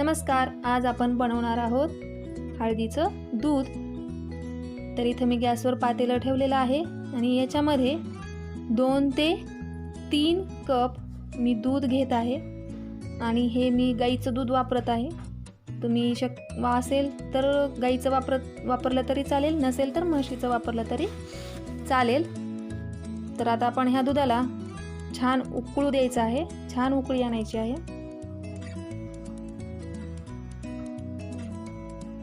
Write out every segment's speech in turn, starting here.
नमस्कार आज आपण बनवणार आहोत हळदीचं दूध. तर इथं मी गॅसवर पातेलं ठेवलेलं आहे आणि याच्यामध्ये दोन ते तीन कप मी दूध घेत आहे आणि हे मी गाईचं दूध वापरत आहे. तुम्ही शक वा असेल तर गाईचं वापरत वापरलं तरी चालेल नसेल तर म्हशीचं वापरलं तरी चालेल. तर आता आपण ह्या दुधाला छान उकळू द्यायचं आहे छान उकळी आणायची आहे.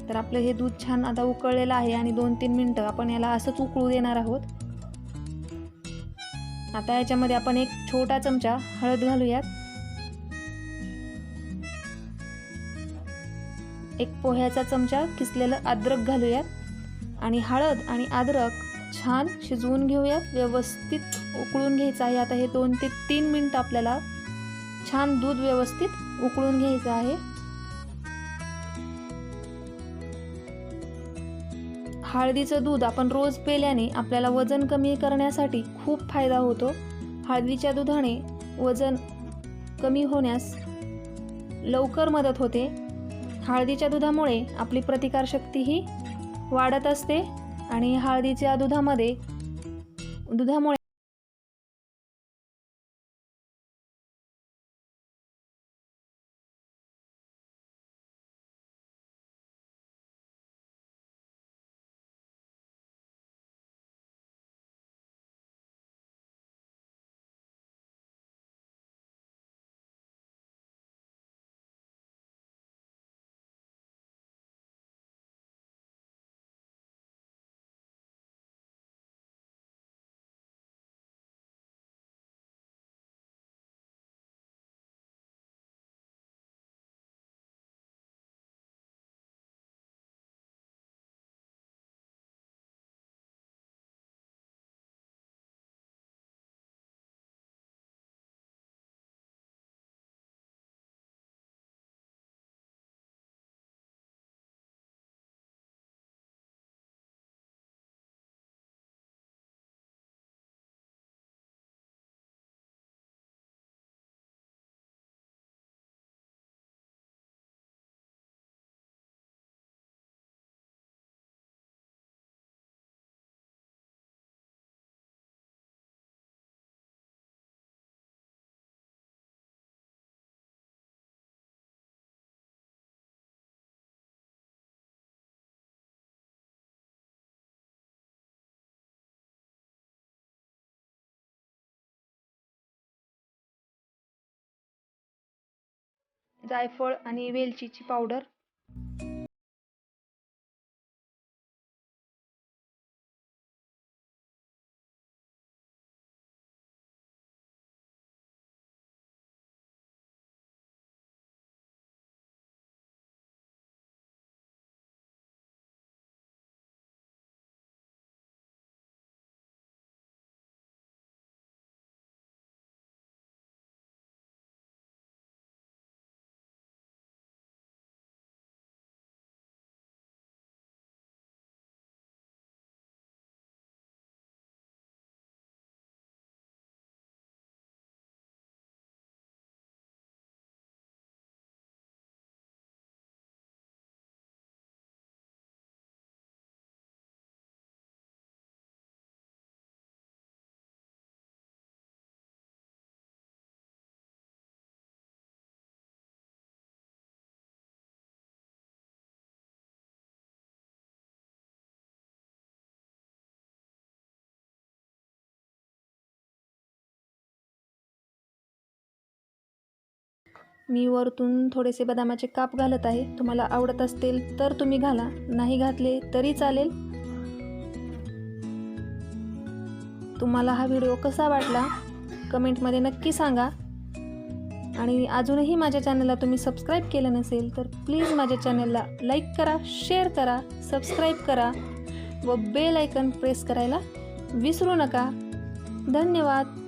तर आपलं हे दूध छान आता उकळलेलं आहे आणि दोन तीन मिनटं आपण याला असंच उकळू देणार आहोत. आता याच्यामध्ये आपण एक छोटा चमचा हळद घालूयात. एक पोह्याचा चमचा किसलेलं अद्रक घालूयात. आणि हळद आणि अद्रक छान शिजवून घेऊयात. व्यवस्थित उकळून घ्यायचं आहे. आता हे दोन ते तीन मिनटं आपल्याला छान दूध व्यवस्थित उकळून घ्यायचं आहे. हळदीचं दूध आपण रोज पेल्याने आपल्याला वजन कमी करण्यासाठी खूप फायदा होतो. हळदीच्या दुधाने वजन कमी होण्यास लवकर मदत होते. हळदीच्या दुधामुळे आपली प्रतिकारशक्तीही वाढत असते आणि हळदीच्या दुधामध्ये दुधामुळे जायफळ आणि वेलचीची पावडर. मी वरतून थोडेसे बदामाचे काप घालत आहे. तुम्हाला आवडत असतील तर तुम्ही घाला. नाही घातले तरी चालेल. तुम्हाला हा व्हिडिओ कसा वाटला? कमेंटमध्ये नक्की सांगा. आणि अजूनही माझ्या चॅनलला तुम्ही सबस्क्राईब केलं नसेल तर प्लीज माझ्या चॅनलला लाईक करा शेअर करा सबस्क्राईब करा व बेल आयकन प्रेस करायला विसरू नका. धन्यवाद.